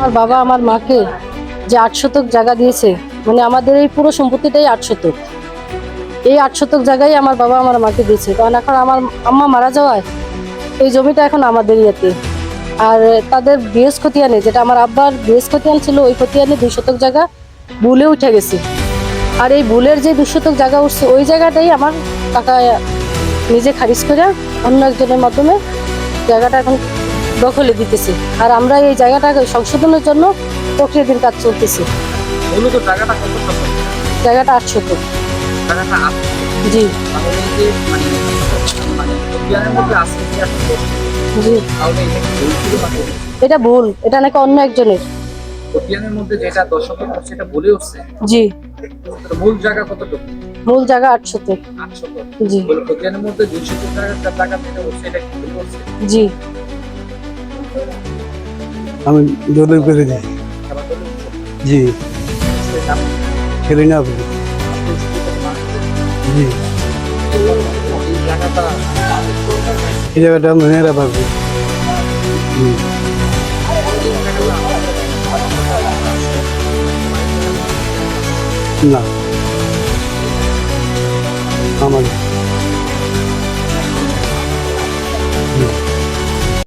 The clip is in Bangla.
আমার বাবা আমার মাকে যে আট শতক জায়গা দিয়েছে মানে আমাদের এই পুরো সম্পত্তিটাই আট শতক। এই আট শতক জায়গায় আমার বাবা আমার মাকে দিয়েছে। কারণ এখন আমার আম্মা মারা যাওয়ায় এই জমিটা এখন আমাদের ইয়েতে। আর তাদের বৃহস্পতি খতিয়ানে যেটা আমার আব্বার বৃহস্পতি খতিয়ান ছিল, ওই খতিয়ানে দুই শতক জায়গা বুলে উঠে গেছে। আর এই বুলের যে দুই শতক জায়গা উঠছে, ওই জায়গাটাই আমার টাকা নিজে খারিজ করে অন্য একজনের মাধ্যমে জায়গাটা এখন দখলে দিতেছে। আর আমরা এই জায়গাটাকে সংশোধনের জন্য প্রক্রিয়াধীন কাজ চলতেছে। মূলত জায়গাটা কত শতক জায়গাটা আট শতক জায়গাটা আছে জি। মানে মানে জি। এটা ভুল? এটা নাকি অন্য একজনের। খতিয়ানের মধ্যে যেটা দশ শতক সেটা বলে উঠছে জি। মূল জায়গা কতটুকু? মূল জায়গা আট শতক আট শতক জি। বলে মধ্যে দুই শতক জায়গা জায়গা যেটা উঠছে এটা কি ভুল করছে জি। আমি দলিল করে দিই। জি। খেলি না জি। এই জায়গাটা মেয়েরা পাবে জি। না। আমার